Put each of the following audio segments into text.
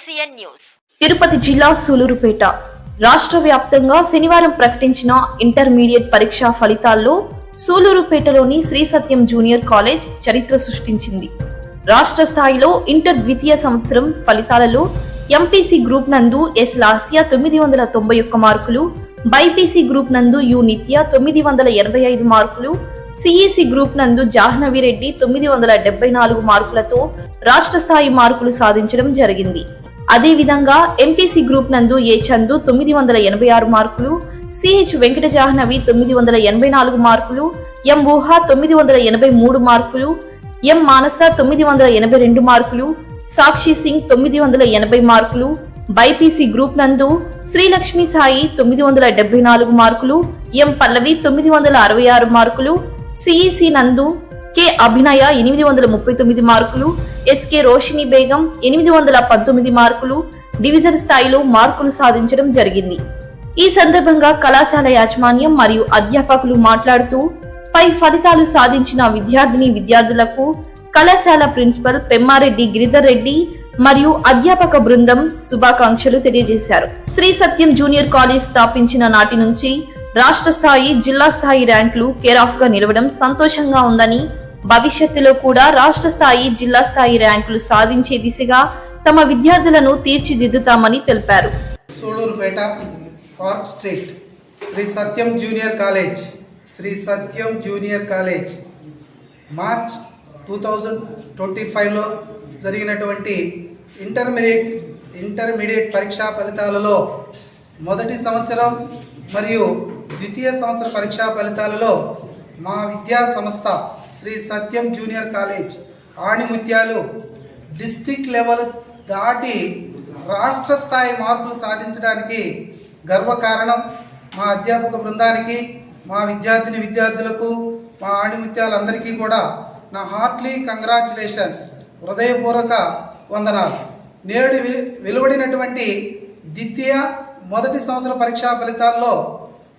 LCN news. Tirupati జిల్లా సూలూరుపేట. రాష్ట్ర వ్యాప్తంగా శనివారం ప్రకటించిన ఇంటర్మీడియట్ పరీక్షా ఫలితాల్లో సూలూరుపేటలోని శ్రీ సత్యం జూనియర్ కాలేజ్ చరిత్ర సృష్టించింది. రాష్ట్ర స్థాయిలో ఇంటర్ ద్వితీయ సంవత్సరం ఫలితాలలో ఎంపీసీ గ్రూప్ నందు ఎస్ లాస్యా తొమ్మిది వందల తొంభై ఒక్క మార్కులు బైపీసీ గ్రూప్ నందు యు నిత్య తొమ్మిది వందల ఎనభై ఐదు మార్కులు సిఈసి గ్రూప్ నందు జాహ్నవి రెడ్డి తొమ్మిది వందల డెబ్బై నాలుగు మార్కులతో రాష్ట్ర స్థాయి మార్కులు సాధించడం జరిగింది. అదేవిధంగా ఎంపీసీ గ్రూప్ నందు ఏ చందు తొమ్మిది వందల ఎనభై ఆరు మార్కులు సిహెచ్ వెంకట జాహ్నవి తొమ్మిది వందల ఎనభై నాలుగు మార్కులు ఎం ఊహ తొమ్మిది వందల ఎనభై మూడు మార్కులు ఎం మానస తొమ్మిది వందల ఎనభై రెండు మార్కులు సాక్షి సింగ్ తొమ్మిది వందల ఎనభై మార్కులు బైపీసీ గ్రూప్ నందు శ్రీలక్ష్మి సాయి తొమ్మిది వందల డెబ్బై నాలుగు మార్కులు ఎం పల్లవి తొమ్మిది వందల అరవై ఆరు మార్కులు సిఈసి నందు కె అభినయ ఎనిమిది వందల ముప్పై తొమ్మిది మార్కులు ఎస్కే రోషిని బేగం ఎనిమిది వందల పంతొమ్మిది మార్కులు డివిజన్ స్థాయిలో మార్కులు సాధించడం జరిగింది. ఈ సందర్భంగా కళాశాల యాజమాన్యం మరియు అధ్యాపకులు మాట్లాడుతూ పై ఫలితాలు సాధించిన విద్యార్థిని విద్యార్థులకు కళాశాల ప్రిన్సిపల్ పెమ్మారెడ్డి గిరిధర్ రెడ్డి మరియు అధ్యాపక బృందం శుభాకాంక్షలు తెలియజేశారు. శ్రీ సత్యం జూనియర్ కాలేజ్ స్థాపించిన నాటి నుంచి రాష్ట్ర స్థాయి జిల్లా స్థాయి ర్యాంకులు కేరాఫ్గా నిలవడం సంతోషంగా ఉందని భవిష్యత్తులో కూడా రాష్ట్ర స్థాయి జిల్లా స్థాయి ర్యాంకులు సాధించే దిశగా తమ విద్యార్థులను తీర్చిదిద్దుతామని తెలిపారు. Sullurpeta park street Sri Satyam junior college Sri Satyam junior college. March two thousand twenty ఫైవ్లో జరిగినటువంటి ఇంటర్మీడియట్ ఇంటర్మీడియట్ పరీక్షా ఫలితాలలో మొదటి సంవత్సరం మరియు ద్వితీయ సంవత్సర పరీక్షా ఫలితాలలో మా విద్యా సంస్థ శ్రీ సత్యం జూనియర్ కాలేజ్ ఆణిముత్యాలు డిస్టిక్ లెవెల్ దాటి రాష్ట్ర స్థాయి మార్పులు సాధించడానికి గర్వకారణం మా అధ్యాపక బృందానికి మా విద్యార్థిని విద్యార్థులకు మా ఆణిముత్యాలందరికీ కూడా నా హార్ట్లీ కంగ్రాచులేషన్స్ హృదయపూర్వక వందనాలు. నేడు వెలువడినటువంటి ద్వితీయ మొదటి సంవత్సర పరీక్షా ఫలితాల్లో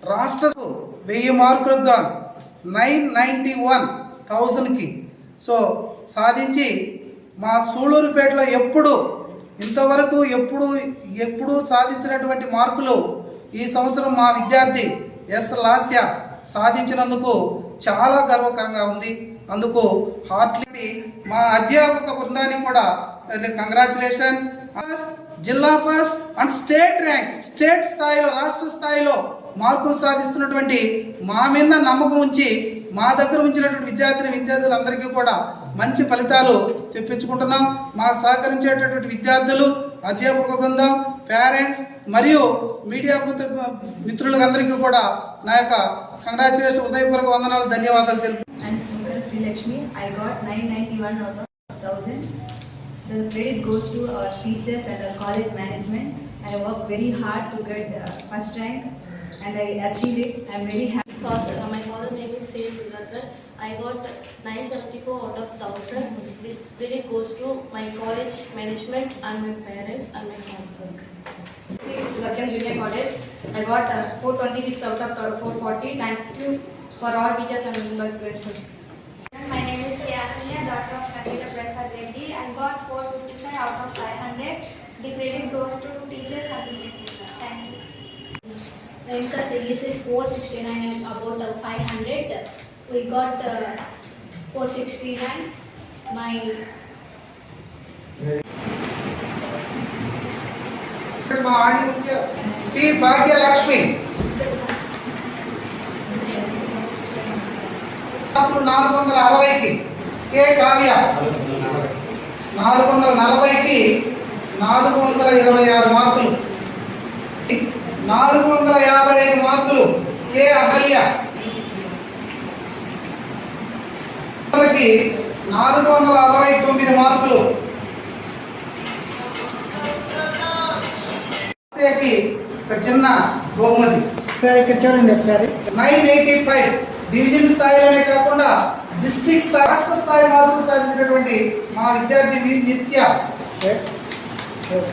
రాష్ట్రకు వెయ్యి మార్కులకు నైన్ నైంటీ వన్ థౌజండ్కి. సో సాధించి మా సూళూరుపేటలో ఎప్పుడు ఇంతవరకు ఎప్పుడు ఎప్పుడు సాధించినటువంటి మార్కులు ఈ సంవత్సరం మా విద్యార్థి ఎస్ లాస్య సాధించినందుకు చాలా గర్వకరంగా ఉంది. అందుకు హార్ట్లీ మా అధ్యాపక బృందానికి కూడా కంగ్రాచులేషన్స్. ఫస్ట్ జిల్లా first and state rank state స్థాయిలో రాష్ట్ర స్థాయిలో మార్కులు సాధిస్తున్నటువంటి మా మీద నమ్మకం ఉంచి మా దగ్గర ఉంచినటువంటి విద్యార్థిని విద్యార్థులందరికీ కూడా మంచి ఫలితాలు తెప్పించుకుంటున్నాం మాకు సహకరించేటటువంటి విద్యార్థులు అధ్యాపక బృందం పేరెంట్స్ మరియు మీడియా మిత్రులందరికీ కూడా నా యొక్క కంగ్రాచులేషన్ హృదయపూర్వక వందనాలు ధన్యవాదాలు తెలుపు The credit goes to our teachers and the college management. I work very hard to get uh, first rank and I achieve it. I'm very happy. Name is Sage Suzakar. I got 974 out of 1000. This credit goes to my college management and my parents and my hard work. Satyam Junior College. I got uh, 426 out of uh, 440. Thank you for all teachers and my principal. My name is Kiyatanya, daughter of Kandita Prasad Reddy. I got 455 out of 500. The credit goes to teachers and the sir. Thank you. Renka CEC 469 and about uh, 500. We got uh, 469. My మా ఆణిముత్య T Bhagyalakshmi అప్పుడు నాలుగు వందల అరవైకి. కే కావ్య. నాలుగు వందల నలభైకి నాలుగు వందల ఇరవై ఆరు మార్కులు. నాలుగు వందల యాభై ఐదు మార్కులు కే అహల్య? నాలుగు వందల అరవై తొమ్మిది మార్కులు. ఒక చిన్న బహుమతి. సార్ ఇక్కడ చూడండి ఒకసారి. నైన్ ఎయిటీ ఫైవ్ డివిజన్ స్థాయిలోనే కాకుండా డిస్ట్రిక్ట్ స్థాయి రాష్ట్ర స్థాయి మార్కులు సాధించినటువంటి మా విద్యార్థి నిత్య. Sir sir